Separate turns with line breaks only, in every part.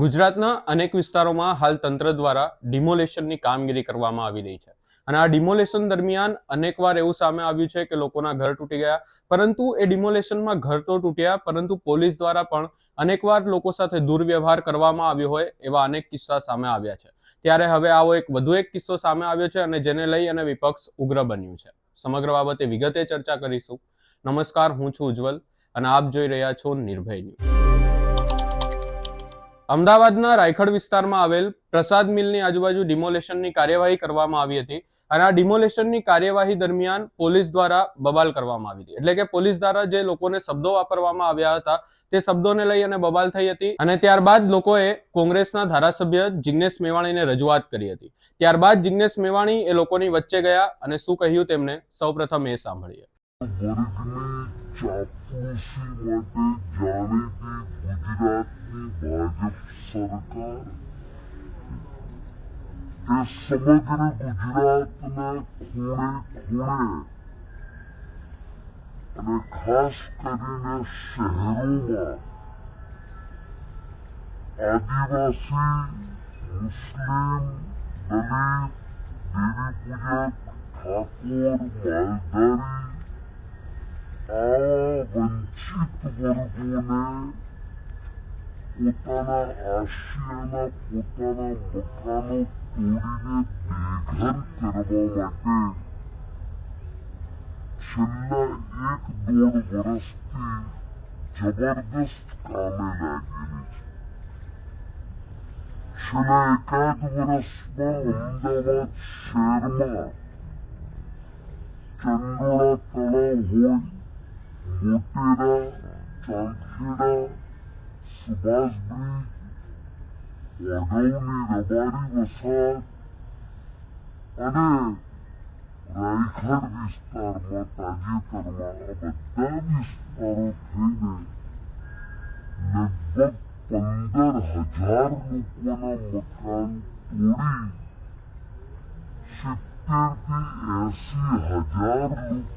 ગુજરાતના અનેક વિસ્તારોમાં હાલ તંત્ર દ્વારા ડિમોલેશનની કામગીરી કરવામાં આવી રહી છે. અને આ ડિમોલેશન દરમિયાન અનેકવાર એવું સામે આવ્યું છે કે લોકોના ઘર તૂટી ગયા, પરંતુ એ ડિમોલેશનમાં ઘર તો તૂટ્યા, પરંતુ પોલીસ દ્વારા પણ અનેકવાર લોકો સાથે દુર્વ્યવહાર કરવામાં આવ્યો હોય એવા અનેક કિસ્સા સામે આવ્યા છે. ત્યારે હવે આવો એક વધુ એક કિસ્સો સામે આવ્યો છે અને જેને લઈ અને વિપક્ષ ઉગ્ર બન્યું છે. સમગ્ર બાબતે વિગતે ચર્ચા કરીશું. નમસ્કાર, હું છું ઉજ્જવલ અને આપ જોઈ રહ્યા છો નિર્ભય ન્યૂઝ. અમદાવાદના રાયખડ વિસ્તારમાં આવેલ પ્રસાદ મિલની આજુબાજુ ડિમોલેશનની કાર્યવાહી કરવામાં આવી હતી અને આ ડિમોલેશનની કાર્યવાહી દરમિયાન પોલીસ દ્વારા બબાલ કરવામાં આવી હતી. એટલે કે પોલીસ દ્વારા જે લોકોને શબ્દો વાપરવામાં આવ્યા હતા, તે શબ્દોને લઈ અને બબાલ થઈ હતી અને ત્યારબાદ લોકોએ કોંગ્રેસના ધારાસભ્ય જિગ્નેશ મેવાણીને રજૂઆત કરી હતી. ત્યારબાદ જિગ્નેશ મેવાણી એ લોકોની વચ્ચે ગયા અને શું કહ્યું તેમને સૌપ્રથમ એ સાંભળીએ.
ચાપલૂસી માટે જાણીતી ગુજરાતની ભાજપ સરકાર એ સમગ્ર ગુજરાતના ખૂણે ખૂણે અને ખાસ કરીને શહેરોમાં આદિવાસી મુસ્લિમ દલિત દેવી પૂજક ઠાકોર માલધારી આ વંચિત વર્ગોને પોતાના આશિયાના પોતાના મકાનો તોડીને બેઘર કરવા માટે છેલ્લા એક દોઢ વર્ષથી જબરદસ્ત કામે લાગેલી છે છેલ્લા એકાદ વર્ષમાં અમદાવાદ શહેરમાં ચંડોળા તળાવ હોય મોટેરા ચાંદખેડા સુભાષ બ્રિજ વઘવની રબારી વસાહત અને રાયખડ વિસ્તારમાં તાજેતરમાં આ બધા વિસ્તારો થઈને લગભગ પંદર હજાર લોકોના મકાન તોડી સિત્તેરથી એસી હજાર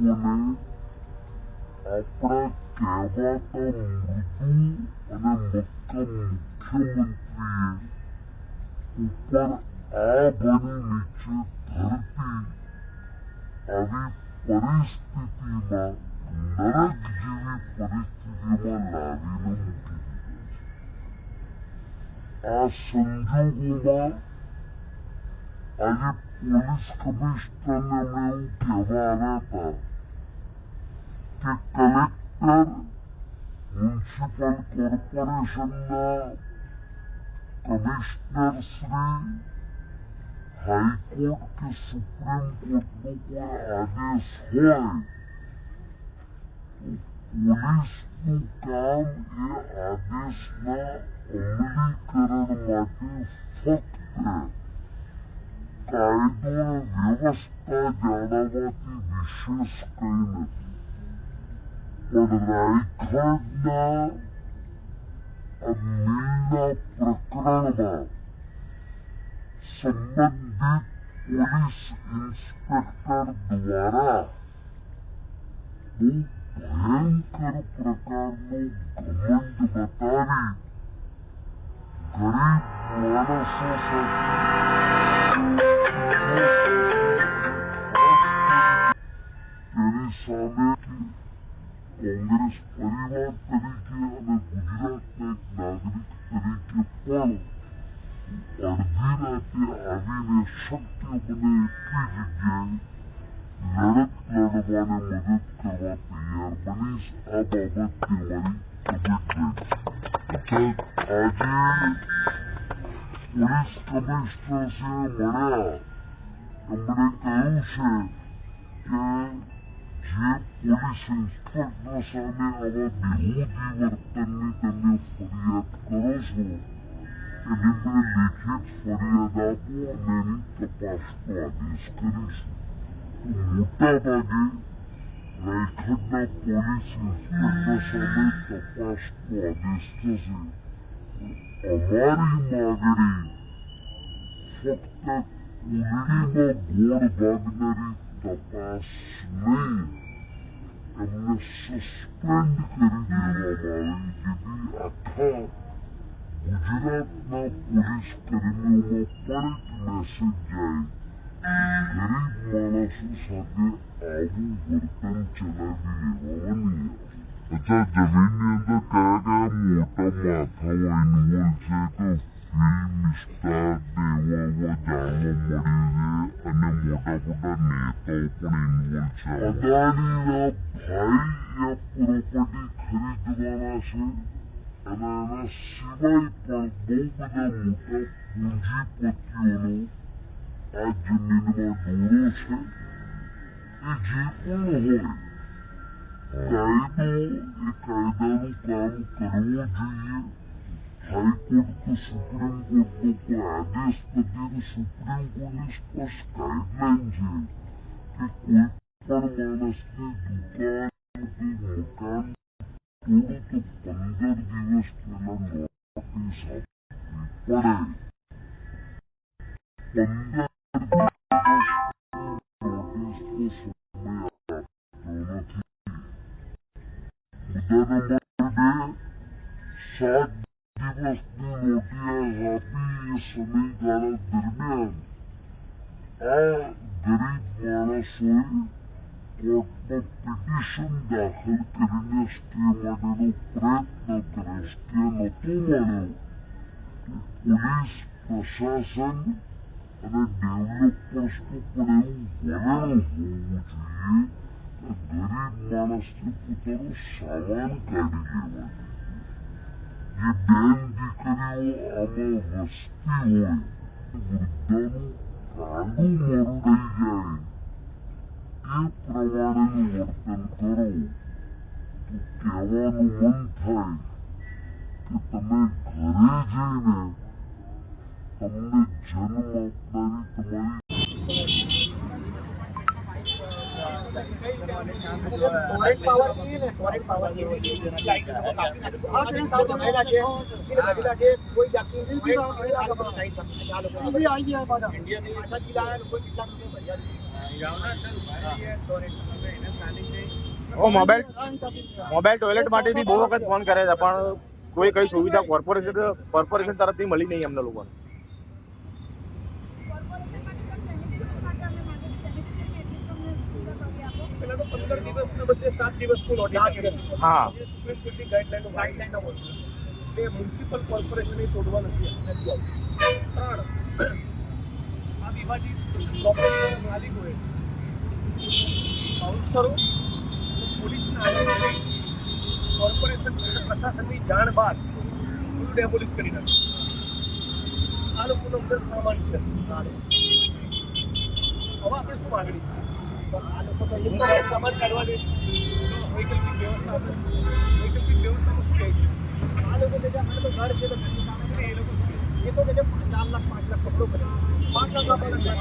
લોકોને આપણા કહેવાતા મૃદુ અને મક્કમ મુખ્યમંત્રીએ ઉપર આ ભણી નીચે ધરતી આવી પરિસ્થિતિમાં નરક સંજોગોમાં આજે પોલીસ કમિશનરને અમે કહેવા આવ્યા હતા коллектор муниципал корпорашнна комиссар сри हाईकोर्ट के सुप्रीम कोर्ट को कोई आदेश होए पुलिस नु काम ये आदेश ना अमलीकरण माटे फक्त कायदो व्यवस्था जाणावाती विशेष कई नहीं રાયખડના આ મિલના પ્રકરણમાં સંબંધિત પોલીસ ઇન્સ્પેક્ટર દ્વારા બહુ ભયંકર પ્રકારનું ઘમંડ બતાવી ગરીબ માણસો તેની સામે કોંગ્રેસ પરિવાર તરીકે અને ગુજરાતના એક નાગરિક તરીકે પણ અડધી રાતે આવીને શક્ય બને એટલી જગ્યાએ લડત લડવાને મદદ કરવા તૈયાર બનીશ આ બાબત કહેવાની કમિટમેન્ટ આજે પોલીસ કમિશનરશ્રીને મળ્યા એમણે કહ્યું છે કે જે પોલીસ ઇન્સ્પેક્ટર સામે આવા બેહૂદી વર્તનની તમે ફરિયાદ કરો છો એની મેં લેખિત ફરિયાદ આપો અને એની તપાસનો આદેશ કરીશું મોટા ભાગે રાયખડના પોલીસ ઇન્સ્પેક્ટર સામે તપાસનો આદેશ થશે અમારી માગણી ફક્ત કુંડળીમાં ગોળ વાગનારી તપાસ નહીં એમને સસ્પેન્ડ કરી દેવામાં આવે જેથી આખા ગુજરાતના પોલીસ કર્મીઓમાં પણ એક મેસેજ જાય ગરીબ માણસો સાથે આવું વર્તન ચલાવી લેવામાં નહીં આવે અચ્છા જમીનની અંદર કયા કયા મોટા માથાઓ ઇન્વોલ્વ છે કે ફિલ્મ સ્ટાર ને એવા એવા જાણવા મળ્યું છે અને મોટા મોટા નેતાઓ પણ ઇન્વોલ્વ છે અદાણીના ભાઈ એ પ્રોપર્ટી ખરીદવાના છે અને એના સિવાય પણ બહુ બધા મોટા પૂંજીપતિઓનો આ જમીનમાં ડોળો છે એ જે પણ હોય caído e caída no carro cru de Aí quando que o Supremo voltou supremo com despedir o Supremo lhes para Cailândia, que cuida permanece educado de local, que o pandar de estrela norte e sabe parei. Pandar de estrela norte e મુદ્દા number બે સાત દિવસની notice આપી એ સમયગાળા દરમિયાન આ ગરીબ માણસોએ કોર્ટમાં પિટિશન દાખલ કરીને સ્ટે માટેનો પ્રયત્ન કર્યો સ્ટે નહોતો મળ્યો તો પોલીસ પ્રશાસન અને ડેવલપર્સનું પણ એવું વલણ હોવું જોઈએ કે ગરીબ માણસને પોતાનો સામાન કાઢી લેવા જે બેન દીકરીઓ આમાં વસતી હોય વૃદ્ધાનું કાંડું મરું જાય એ પ્રમાણેનું વર્તન કરો તો કહેવાનું મન થાય કે તમે ઘરે જઈને તમને જન્મ આપનારી
મોબાઈલ મોબાઈલ ટોયલેટ માટે બી બહુ વખત ફોન કરે છે, પણ કોઈ કઈ સુવિધા કોર્પોરેશન કોર્પોરેશન તરફથી મળી નહીં અમને લોકોને.
બદલે સાત દિવસનું નોટિસ
હા.
એ સુપ્રીમ કોર્ટની ગાઈડલાઈન ગાઈડલાઈન એ મ્યુનિસિપલ કોર્પોરેશને તોડવા નથી ત્રણ આ વિભાજિત પ્રોપર્ટીના માલિકોએ કાઉન્સરો પોલીસના આધારે કોર્પોરેશન પ્રશાસનની જાણ બાદ બધું ડેમોલિશ કરી નાખ્યું. આ લોકોનો અંદર સામાન છે. હવે આપણે શું માગણી? સામાન કાઢવા દે વૈકલ્પિક વ્યવસ્થા. વૈકલ્પિક વ્યવસ્થા શું કહે છે? આ લોકો જે આ તો ઘર છે તો ઘરની સામે એ લોકો શું? એ તો કે ચાર લાખ પાંચ લાખ કપડો કરે પાંચ લાખ આપવાના ચાર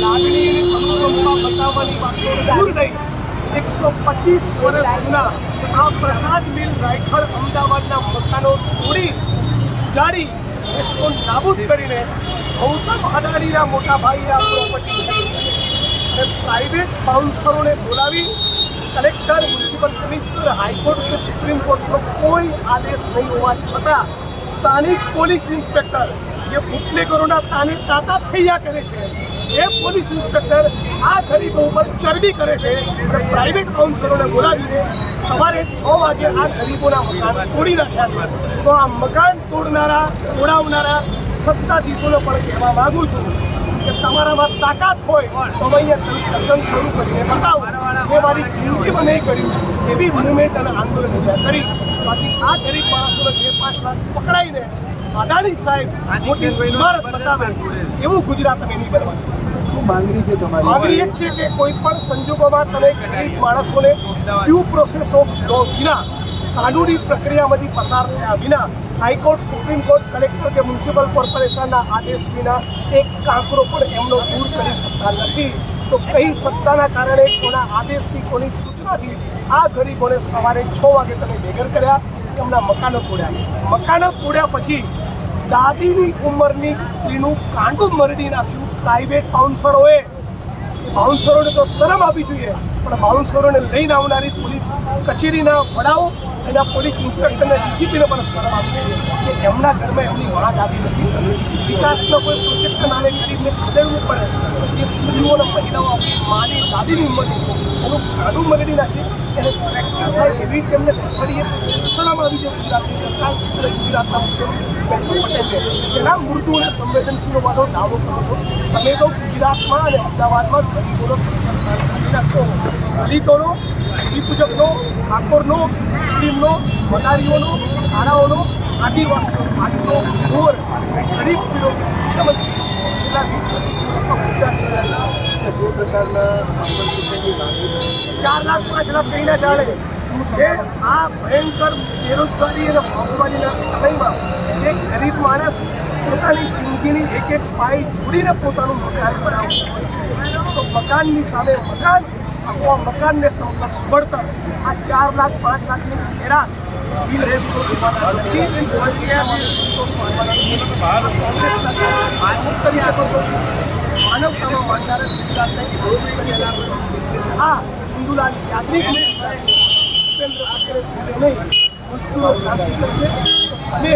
લાગણી અને અનુકંપા બતાવવાની વાતો દૂર નહીં એકસો પચીસ વર્ષ જૂના આ પ્રસાદ મિલ રાયખડ અમદાવાદના મકાનો તોડી ઉજાડી દેશકો નાબૂદ કરીને ગૌતમ અદાણીના મોટા ભાઈએ આ પ્રોપર્ટી ખરીદી અને પ્રાઇવેટ બાઉન્સરોને બોલાવી collector municipal commissioner high court કે સુપ્રીમ કોર્ટનો કોઈ આદેશ નહીં હોવા છતાં સ્થાનિક પોલીસ ઇન્સ્પેક્ટર જે બુટલેગરોના તાને તાતા થયા કરે છે, એ પોલીસ ઇન્સ્પેક્ટર આ ગરીબો ઉપર ચરબી કરે છે અને પ્રાઇવેટ બાઉન્સરોને બોલાવીને સવારે છ વાગે આ ગરીબોના મકાન તોડી નાખ્યા છે. તો આ મકાન તોડનારા, તોડાવનારા સત્તાધીશોને પણ કહેવા માંગુ છું કે તમારામાં તાકાત હોય તો અહીંયા કન્સ્ટ્રક્શન શરૂ કરીને બતાવો. મેં મારી જિંદગીમાં નહીં કર્યું, એવી મુવમેન્ટ અને આંદોલન કરીશ. બાકી આ ગરીબ માણસોને બે પાંચ લાખ પકડાઈને અદાણી સાહેબ મોટી ઇમારત બતાવે એવું ગુજરાત અમે નહીં બનવાનું. માંગણી છે તમારી? માંગણી એ જ છે કે કોઈ પણ સંજોગોમાં તમે ગરીબ માણસોને ડ્યુ પ્રોસેસ ઓફ લો વિના કાનૂની પ્રક્રિયામાંથી પસાર થયા વિના high court supreme court collector કે મ્યુનિસિપલ કોર્પોરેશનના આદેશ વિના એક કાંકરો પણ એમનો દૂર કરી શકતા નથી. તો કઈ સત્તાના કારણે કોના આદેશથી કોની સૂચનાથી આ ગરીબોને સવારે છ વાગે તમે ભેગર કર્યા એમના મકાનો તોડ્યા. મકાનો તોડ્યા પછી દાદીની ઉંમરની સ્ત્રીનું કાંડું મરડી નાખ્યું પ્રાઇવેટ બાઉન્સરોએ બાઉન્સરોને તો શરમ આપવી જોઈએ, પણ બાઉન્સરોને લઈને આવનારી પોલીસ કચેરીના વડાઓ એના પોલીસ ઇન્સ્પેક્ટરને ડીસીપીને પણ શરમ આપવી જોઈએ કે એમના ઘરમાં એમની વાંક આવી નથી વિકાસનો કોઈ પ્રોજેક્ટ નામે ગરીબને ખદેડવું પડે એ સ્ત્રીઓને મહિલાઓ આપણી માની દાદીની ઉંમરની એનું કાઢું મગડી નાખી એને ફ્રેક્ચર થાય એવી રીતે એમને ખસેડીએ શરમ આવી જાય ગુજરાતની સરકાર અને ગુજરાતના મુખ્યમંત્રી પટેલે જેના મૃદુ અને સંવેદનશીલ હોવાનો દાવો કરો છો તમે તો ગુજરાતમાં અને અમદાવાદમાં ગરીબોનો કાઢી નાખતો દલિતોનો પૂજકનો મુસ્લિમનો મદારીઓનો શાળાઓનો, આદિવાસીઓ આજનો ઘોર ગરીબ વિરોધી મુખ્યમંત્રી છેલ્લા વીસ પચીસ વર્ષમાં ચાર લાખ પાંચ લાખ કહીને ચાલે. જે આ ભયંકર બેરોજગારી અને મોંઘવારીના સમયમાં એક ગરીબ માણસ પોતાની જિંદગીની એક એક પાઈ જોડીને પોતાનું મકાન બનાવવું હોય છે. તો મકાનની સામે મકાન અથવા મકાનને સમકક્ષ વળતર, આ ચાર લાખ, પાંચ લાખની ઘેરા બિલ જોઈને સંતોષ માનવાના કરી શકો છો માનવતામાં માનનાર ગુજરાતને વિરોધ કરી હા ઇન્દુલાલ યાજ્ઞિકને પટેલે ભૂલે નહીં. વસ્તુઓ ક્રાંતિ કરશે અને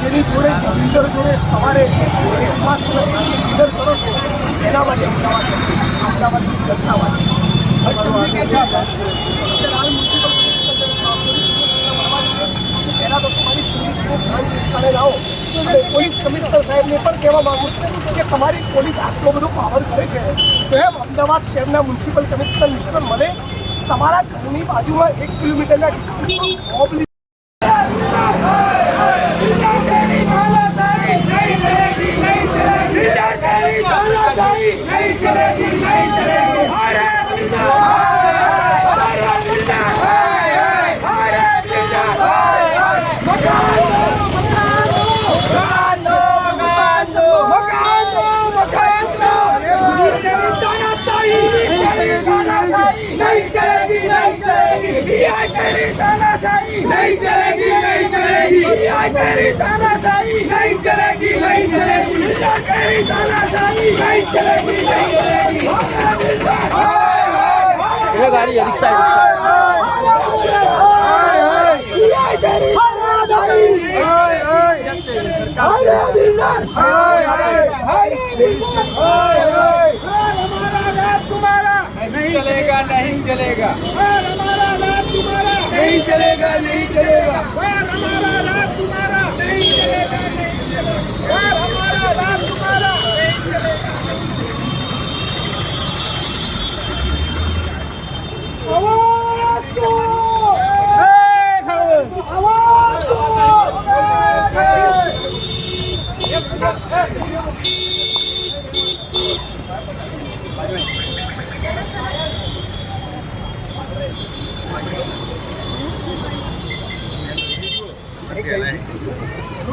જેની જોડે લીડર જોડે સવારે માસના સાથે બિલ્ડર કરો છો, એના માટે અમદાવાદ અમદાવાદની જનતા માટે પહેલાં તો તમારી પોલીસને શાંત સ્થળે લાવો પોલીસ કમિશનર સાહેબને પણ કહેવા માગું છું કે તમારી પોલીસ આટલો પાવર કરે છે તો અમદાવાદ શહેરના મ્યુનિસિપલ કમિશનર મિસ્ટર મને તમારા ઘરની બાજુમાં એક કિલોમીટરના ડિસ્ટન્સમાં મોબ
नहीं चलेगी नहीं चलेगी यहाँ तेरी तानाशाही नहीं चलेगी नहीं चलेगी यहाँ तेरी तानाशाही नहीं चलेगी नहीं चलेगी ये गाड़ी है रिक्शा यहाँ तेरी तानाशाही अरे बिल्डर अरे बिल्डर हमारा चलेगा हमारा राज तुम्हारा नहीं चलेगा नहीं चलेगा हमारा राज तुम्हारा नहीं चलेगा नहीं चलेगा हमारा राज तुम्हारा नहीं चलेगा आवाज दो आवाज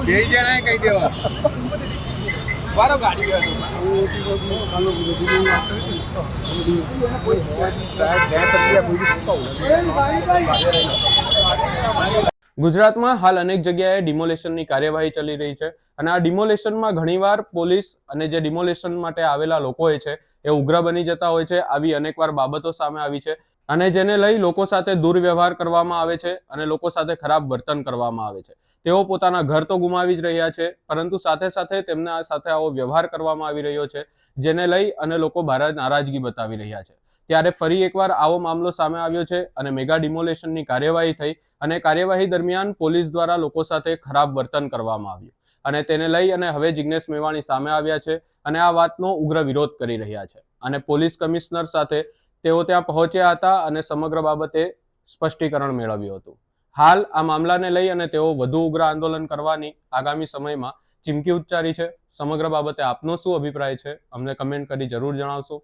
જઈ જણા કહી દેવા. બારો ગાડી.
ગુજરાતમાં હાલ અનેક જગ્યાએ ડિમોલેશનની કાર્યવાહી ચાલી રહી છે અને આ ડિમોલેશનમાં ઘણીવાર પોલીસ અને જે ડિમોલેશન માટે આવેલા લોકો હોય છે એ ઉગ્ર બની જતા હોય છે, આવી અનેકવાર બાબતો સામે આવી છે અને જેને લઈ લોકો સાથે દુર્વ્યવહાર કરવામાં આવે છે અને લોકો સાથે ખરાબ વર્તન કરવામાં આવે છે. તેઓ પોતાના ઘર તો ગુમાવી જ રહ્યા છે, પરંતુ સાથે સાથે તેમના સાથે આવો વ્યવહાર કરવામાં આવી રહ્યો છે, જેને લઈ અને લોકો ભારે નારાજગી બતાવી રહ્યા છે. ત્યારે ફરી એકવાર આવો મામલો સામે આવ્યો છે અને મેગા ડિમોલેશનની કાર્યવાહી થઈ અને કાર્યવાહી દરમિયાન પોલીસ દ્વારા લોકો સાથે ખરાબ વર્તન કરવામાં આવ્યું. અને તેને લઈ અને હવે જિગ્નેશ મેવાણી સામે આવ્યા છે અને આ વાતનો ઉગ્ર વિરોધ કરી રહ્યા છે. અને પોલીસ કમિશનર સાથે તેઓ ત્યાં પહોંચ્યા હતા અને સમગ્ર બાબતે સ્પષ્ટીકરણ મેળવ્યું હતું. હાલ આ મામલાને લઈ અને તેઓ વધુ ઉગ્ર આંદોલન કરવાની આગામી સમયમાં ચીમકી ઉચ્ચારી છે. સમગ્ર બાબતે આપનો શું અભિપ્રાય છે? અમને કમેન્ટ કરી જરૂર જણાવશો.